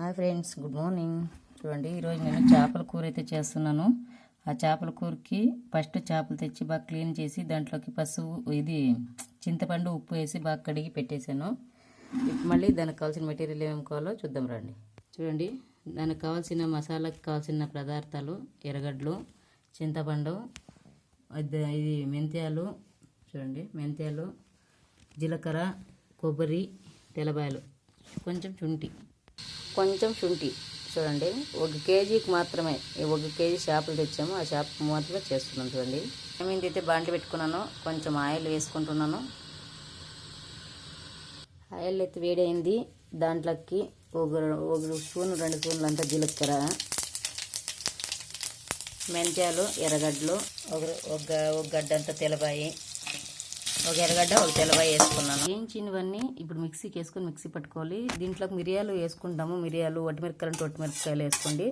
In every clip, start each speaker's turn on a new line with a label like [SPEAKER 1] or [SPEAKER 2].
[SPEAKER 1] Hi friends good morning. చూడండి ఈరోజు నేను చేపల కూర అయితే చేస్తున్నాను. ఆ చేపల కూరకి ఫస్ట్ చేపలు తెచ్చి బాగా క్లీన్ చేసి దాంట్లోకి పసుపు ఇది చింతపండు ఉప్పు వేసి బాగా కడిగి పెట్టేశాను. ఇప్పుడు మళ్ళీ దానికి కావాల్సిన మెటీరియల్ ఏమేమి కావాలో చూద్దాం రండి. చూడండి దానికి కావాల్సిన మసాలాకి కావాల్సిన పదార్థాలు ఎర్రగడ్డలు చింతపండు ఇది మెంత్యాలు చూడండి మెంతాలు జీలకర్ర కొబ్బరి తెలబాయలు కొంచెం చుంటి. కొంచెం శుంఠి. చూడండి ఒక కేజీకి మాత్రమే ఒక కేజీ చేపలు తెచ్చాము. ఆ చేప మాత్రమే చేస్తున్నాం చూడండి. ఏమైంది అయితే బాండి పెట్టుకున్నాను కొంచెం ఆయిల్ వేసుకుంటున్నాను. ఆయిల్ అయితే వేడైంది. దాంట్లోకి ఒక ఒక స్పూన్ రెండు స్పూన్లు అంతా జీలకర్ర మెంతాలు ఎర్రగడ్డలు ఒక ఒక ఒక గడ్డ అంతా తెల్లబాయి ఒక ఎర్రగడ్డ ఒక తెల్లబాయి వేసుకున్నాను. వేయించినవన్నీ ఇప్పుడు మిక్సీకి వేసుకొని మిక్సీ పట్టుకోవాలి. దీంట్లోకి మిరియాలు వేసుకుంటాము. మిరియాలు ఒట్టిమిరపకాయలు అంటే వేసుకోండి.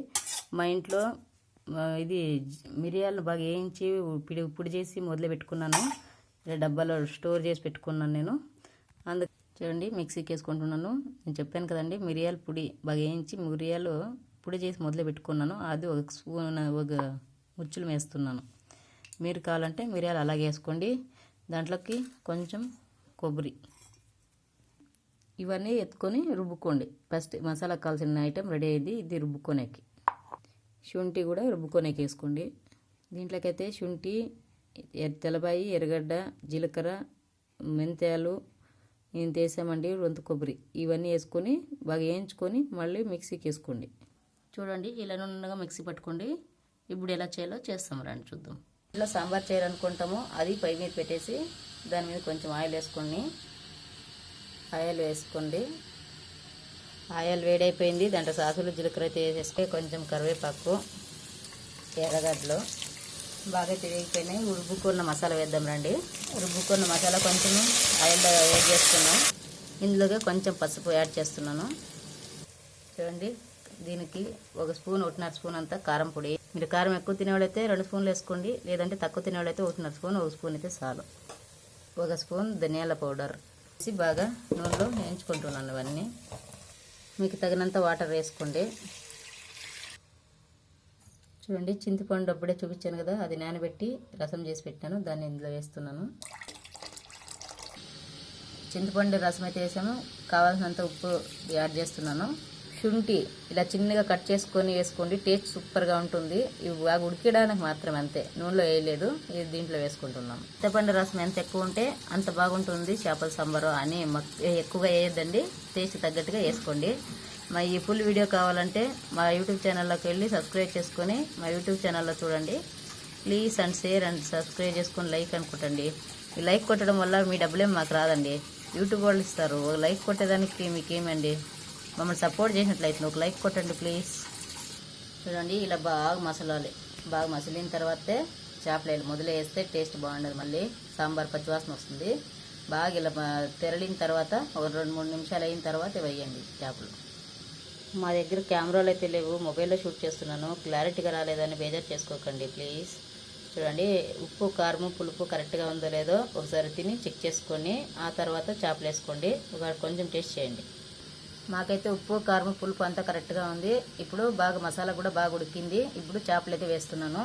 [SPEAKER 1] మా ఇంట్లో ఇది మిరియాలను బాగా వేయించి పిడి పొడి చేసి మొదలు పెట్టుకున్నాను. డబ్బాలో స్టోర్ చేసి పెట్టుకున్నాను నేను. అందుకు చూడండి మిక్సీకి వేసుకుంటున్నాను. నేను చెప్పాను కదండి మిరియాల పొడి బాగా వేయించి మిరియాలు పొడి చేసి మొదలు పెట్టుకున్నాను. అది ఒక స్పూన్ ఒక ముచ్చులు వేస్తున్నాను మీరు కావాలంటే మిరియాలు అలాగే వేసుకోండి. దాంట్లోకి కొంచెం కొబ్బరి. ఇవన్నీ ఎత్తుకొని రుబ్బుకోండి. ఫస్ట్ మసాలా కావాల్సిన ఐటెం రెడీ అయింది ఇది రుబ్బుకోనేకి. శుంఠి కూడా రుబ్బుకోనేకి వేసుకోండి. దీంట్లోకైతే శుంఠి ఎర్- తెల్లబాయి ఎర్రగడ్డ జీలకర్ర మెంతాలు నేను వేసామండి రొంత కొబ్బరి. ఇవన్నీ వేసుకొని బాగా వేయించుకొని మళ్ళీ మిక్సీకి వేసుకోండి. చూడండి ఇలా నున్నగా మిక్సీ పట్టుకోండి. ఇప్పుడు ఎలా చేయాలో చేస్తాం రండి చూద్దాం. ఇట్లా సాంబార్ చేయాలనుకుంటాము అది పై మీద పెట్టేసి దాని మీద కొంచెం ఆయిల్ వేసుకోండి ఆయిల్ వేసుకోండి. ఆయిల్ వేడైపోయింది. దాంట్లో సాసులు జీలకర్ర అయితే వేసేసుకొని కొంచెం కరివేపాకు ఎర్రగడ్డలు బాగా తిరిగిపోయినాయి. రుబ్బుకున్న మసాలా వేద్దాం రండి. రుబ్బుకున్న మసాలా కొంచెం ఆయిల్లో యాడ్ చేస్తున్నాం ఇందులోగా కొంచెం పసుపు యాడ్ చేస్తున్నాను. చూడండి దీనికి ఒక స్పూన్ ఒకటిన్నర స్పూన్ అంతా కారం పొడి మీరు కారం ఎక్కువ తినేవాళ్ళైతే రెండు స్పూన్లు వేసుకోండి. లేదంటే తక్కువ తినేవాళ్ళైతే ఒకటిన్నర స్పూన్ ఒక స్పూన్ అయితే చాలు. ఒక స్పూన్ ధనియాల పౌడర్. వేసి బాగా నూనెలో వేయించుకుంటున్నాను ఇవన్నీ. మీకు తగినంత వాటర్ వేసుకోండి. చూడండి చింతపండు అప్పుడే చూపించాను కదా అది నానబెట్టి రసం చేసి పెట్టాను. దాన్ని ఇందులో వేస్తున్నాను. చింతపండు రసం అయితే వేసాము కావాల్సినంత ఉప్పు యాడ్ చేస్తున్నాను. శుంఠి ఇలా చిన్నగా కట్ చేసుకొని వేసుకోండి టేస్ట్ సూపర్గా ఉంటుంది. ఇవి బాగా ఉడికడానికి మాత్రమే అంతే. నూనెలో వేయలేదు ఇది దీంట్లో వేసుకుంటున్నాం. చింతపండు రసం ఎంత ఎక్కువ ఉంటే అంత బాగుంటుంది. చేపల సాంబారు అని ఎక్కువగా వేయద్దండి. టేస్ట్ తగ్గట్టుగా వేసుకోండి. మా ఈ ఫుల్ వీడియో కావాలంటే మా యూట్యూబ్ ఛానల్లోకి వెళ్ళి సబ్స్క్రైబ్ చేసుకొని మా యూట్యూబ్ ఛానల్లో చూడండి. Please and share and subscribe చేసుకొని లైక్ అనుకుంటండి ఈ లైక్ కొట్టడం వల్ల మీ డబ్బులేం మాకు రాదండి. యూట్యూబ్ వాళ్ళు ఇస్తారు. లైక్ కొట్టేదానికి మీకేమండి? మమ్మల్ని సపోర్ట్ చేసినట్లయితే ఒక లైక్ కొట్టండి ప్లీజ్. చూడండి ఇలా బాగా మసలాలి. బాగా మసిలిన తర్వాతే చేపలు వేయాలి మొదలు వేస్తే టేస్ట్ బాగుండదు. మళ్ళీ సాంబార్ పచ్చివాసన వస్తుంది. బాగా ఇలా తెరలిన తర్వాత ఒక రెండు మూడు నిమిషాలు అయిన తర్వాత వేయండి చేపలు. మా దగ్గర కెమెరాలు అయితే లేవు. మొబైల్లో షూట్ చేస్తున్నాను. క్లారిటీగా రాలేదని బేజార్ చేసుకోకండి ప్లీజ్. చూడండి ఉప్పు కారము పులుపు కరెక్ట్గా ఉందో లేదో ఒకసారి తిని చెక్ చేసుకొని ఆ తర్వాత చేపలు వేసుకోండి. ఒక కొంచెం టేస్ట్ చేయండి. మాకైతే ఉప్పు కారం పులుపు అంతా కరెక్ట్గా ఉంది. ఇప్పుడు బాగా మసాలా కూడా బాగా ఉడికింది. ఇప్పుడు చేపలు అయితే వేస్తున్నాను.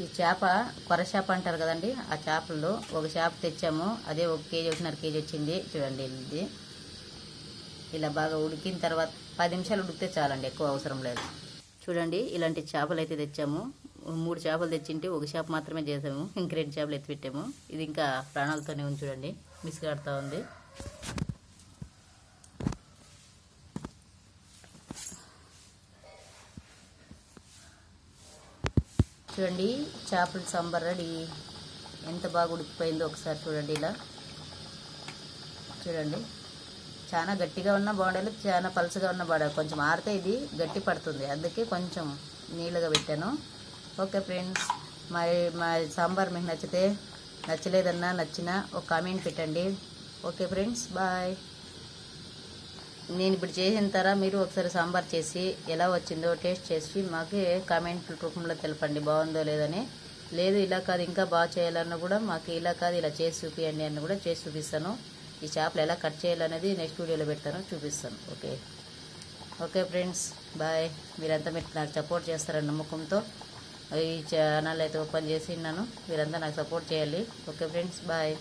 [SPEAKER 1] ఈ చేప కొర చేప అంటారు కదండి ఆ చేపల్లో ఒక చేప తెచ్చాము. అదే ఒక కేజీ ఒకటిన్నర కేజీ వచ్చింది. చూడండి ఇది. ఇలా బాగా ఉడికిన తర్వాత పది నిమిషాలు ఉడికితే చాలండి ఎక్కువ అవసరం లేదు. చూడండి ఇలాంటి చేపలు అయితే తెచ్చాము. మూడు చేపలు తెచ్చింటే ఒక చేప మాత్రమే చేసాము. ఇంక రెండు చేపలు ఎత్తి పెట్టాము ఇది ఇంకా ప్రాణాలతోనే ఉంది చూడండి మిస్గాడుతూ ఉంది. చూడండి చేపల సాంబార్ రెడీ. ఎంత బాగా ఉడికిపోయిందో ఒకసారి చూడండి ఇలా. చూడండి. చాలా గట్టిగా ఉన్న బాడలు చాలా పలుసుగా ఉన్న బాడ కొంచెం ఆరితే ఇది గట్టి పడుతుంది. అందుకే కొంచెం నీళ్ళుగా పెట్టాను. ఓకే ఫ్రెండ్స్ మా మా సాంబార్ మీకు నచ్చితే నచ్చలేదన్నా నచ్చినా ఒక కామెంట్ పెట్టండి. Okay friends bye. నేను ఇప్పుడు చేసిన తర్వాత మీరు ఒకసారి సాంబార్ చేసి ఎలా వచ్చిందో టేస్ట్ చేసి మాకు కామెంట్ రూపంలో తెలపండి బాగుందో లేదని. లేదు ఇలా కాదు ఇంకా బాగా చేయాలన్నా కూడా మాకు ఇలా కాదు ఇలా చేసి చూపియండి అని కూడా చేసి చూపిస్తాను. ఈ చేపలు ఎలా కట్ చేయాలనేది నెక్స్ట్ వీడియోలో పెడతాను చూపిస్తాను ఓకే? ఓకే ఫ్రెండ్స్ బాయ్ మీరంతా మీరు నాకు సపోర్ట్ చేస్తారని నమ్మకంతో ఈ ఛానల్ అయితే ఓపెన్ చేసి ఉన్నాను. మీరంతా నాకు సపోర్ట్ చేయాలి. Okay friends bye